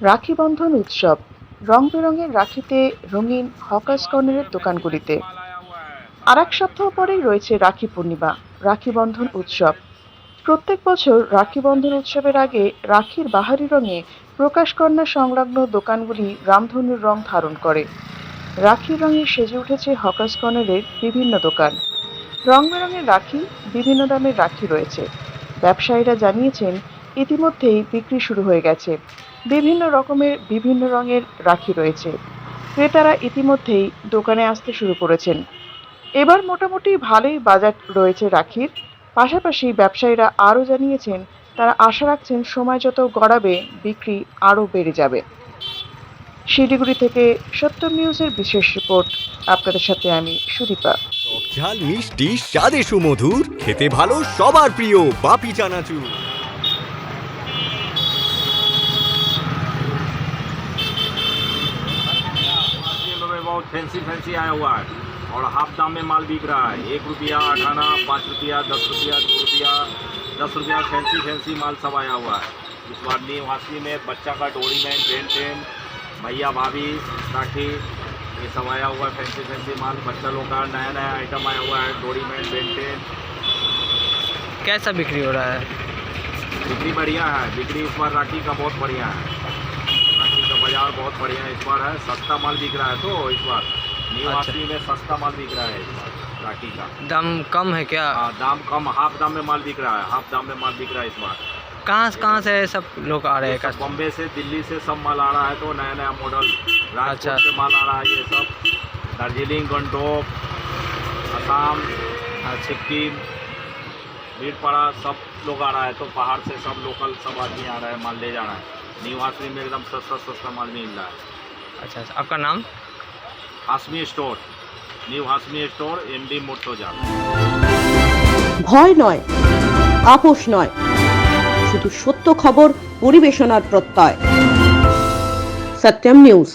রাখি বন্ধন উৎসব। রং বেরঙের রাখিতে রঙিন হকার্স কর্নারের দোকানগুলিতে। আর এক সপ্তাহ পরেই রয়েছে রাখি পূর্ণিমা, রাখি বন্ধন উৎসব। প্রত্যেক বছর রাখি বন্ধন উৎসবের আগে রাখির বাহারি রঙে প্রকাশ কন্যা সংলগ্ন দোকানগুলি রামধনুর রং ধারণ করে। রাখির রঙে সেজে উঠেছে হকার্স কর্নারের বিভিন্ন দোকান। রং বেরঙের রাখি, বিভিন্ন দামের রাখি রয়েছে। ব্যবসায়ীরা জানিয়েছেন, ইতিমধ্যেই বিক্রি শুরু হয়ে গেছে। বিভিন্ন রকমের বিভিন্ন রঙের রাখি রয়েছে। ক্রেতারা ইতিমধ্যেই দোকানে আসতে শুরু করেছেন। এবার মোটামুটি ভালোই বাজার রয়েছে রাখির। পাশাপাশি ব্যবসায়ীরা আরও জানিয়েছেন, তারা আশা রাখছেন সময় যত গড়াবে, বিক্রি আরও বেড়ে যাবে। শিলিগুড়ি থেকে সত্যম নিউজের বিশেষ রিপোর্ট। আপনাদের সাথে আমি সুদীপা। ঝাল, মিষ্টি, স্বাদে সুমধুর, খেতে ভালো, সবার প্রিয় বাপি চানাচুর। बहुत फैंसी फैंसी आया हुआ है और हाफ़ दाम में माल बिक रहा है। एक रुपया अठाना पाँच रुपया दस रुपया दो रुपया दस रुपया फैंसी फैंसी माल सब आया हुआ है। इस बार हास्ती में बच्चा का डोरी मैन बेन टेन भैया भाभी राखी ये सब आया हुआ है फैंसी फैंसी माल। बच्चा लोग का नया नया आइटम आया हुआ है डोरी मैन टेन। कैसा बिक्री हो रहा है? बिक्री बढ़िया है। बिक्री इस बार राखी का बहुत बढ़िया है। बाज़ार बहुत बढ़िया है इस बार है। सस्ता माल बिक रहा है तो इस बार। न्यू अच्छा। में सस्ता माल बिक रहा है इस बार राखी का। दाम कम है क्या? हाँ, दाम कम हाफ़ दाम में माल बिक रहा है हाफ़ दाम में माल बिक रहा है इस बार। कहाँ से कहाँ से सब लोग आ रहे हैं? बॉम्बे से दिल्ली से सब माल आ रहा है तो नया नया मॉडल अच्छा। से माल आ रहा है ये सब। दार्जिलिंग गंटोक असम सिक्किम भीड़पाड़ा सब लोग आ रहा है तो पहाड़ से सब लोकल सब आदमी आ रहा है माल ले जा रहा है। न्यू हास्मी में एकदम सस्ता सस्ता माल मिल रहा है अच्छा अच्छा आपका नाम Hashmi store new Hashmi store MD Murtaza ভয় নয় আপোষ নয় শুধু সত্য খবর পরিবেশনার প্রত্যয় সত্যম নিউজ